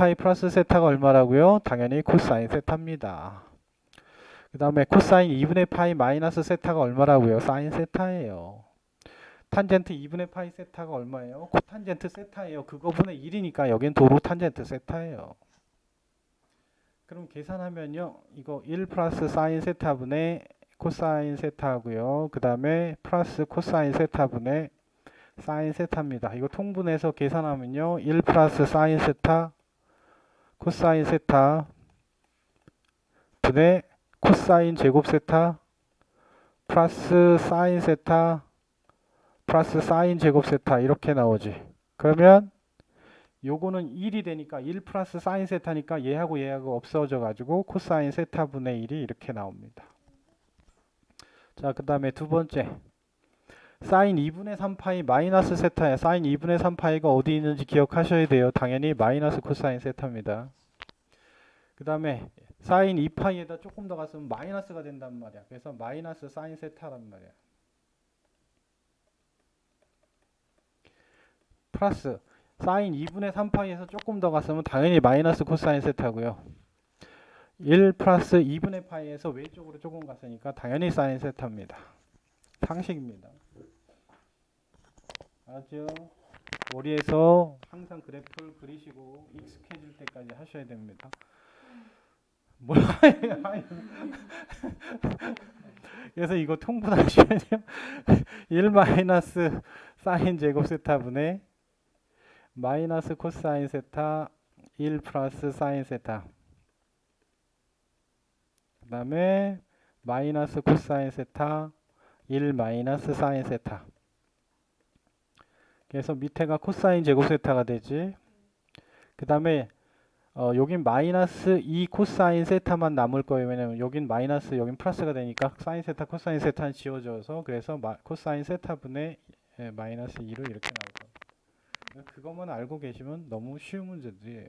파이 플러스 세타가 얼마라고요? 당연히 코사인 세타입니다. 그 다음에 코사인 2분의 파이 마이너스 세타가 얼마라고요? 사인 세타예요. 탄젠트 2분의 파이 세타가 얼마예요? 코탄젠트 세타예요. 그거분의 1이니까 여긴 도로 탄젠트 세타예요. 그럼 계산하면요. 이거 1 플러스 사인 세타분의 코사인 세타고요. 그 다음에 플러스 코사인 세타분의 사인 세타입니다. 이거 통분해서 계산하면요. 1 플러스 사인 세타 코사인 세타 분의 코사인 제곱 세타 플러스 사인 세타 플러스 사인 제곱 세타 이렇게 나오지. 그러면 요거는 1이 되니까 1 플러스 사인 세타니까 얘하고 얘하고 없어져 가지고 코사인 세타 분의 1이 이렇게 나옵니다. 자, 그 다음에 두 번째. 사인 2분의 3파이 마이너스 세타야. 사인 2분의 3파이가 어디 있는지 기억하셔야 돼요. 당연히 마이너스 코사인 세타입니다. 그 다음에 사인 2파이에다 조금 더 갔으면 마이너스가 된단 말이야. 그래서 마이너스 사인 세타란 말이야. 플러스 사인 2분의 3파이에서 조금 더 갔으면 당연히 마이너스 코사인 세타고요. 1 플러스 2분의 파이에서 외쪽으로 조금 갔으니까 당연히 사인 세타입니다. 상식입니다. 알았죠? 머리에서 항상 그래프를 그리시고 익숙해질 때까지 하셔야 됩니다. 뭐야? 그래서 이거 통분하시면요. 1 마이너스 사인 제곱 세타분의 마이너스 코사인 세타 1 플러스 사인 세타 그 다음에 마이너스 코사인 세타 1 마이너스 사인 세타 그래서 밑에가 코사인 제곱 세타가 되지. 그 다음에 어, 여긴 마이너스 2 코사인 세타만 남을 거예요. 왜냐면 여긴 마이너스 여긴 플러스가 되니까 사인 세타 코사인 세타는 지워져서 그래서 마, 코사인 세타분의 예, 마이너스 2로 이렇게 나올 거예요 그것만 알고 계시면 너무 쉬운 문제들이에요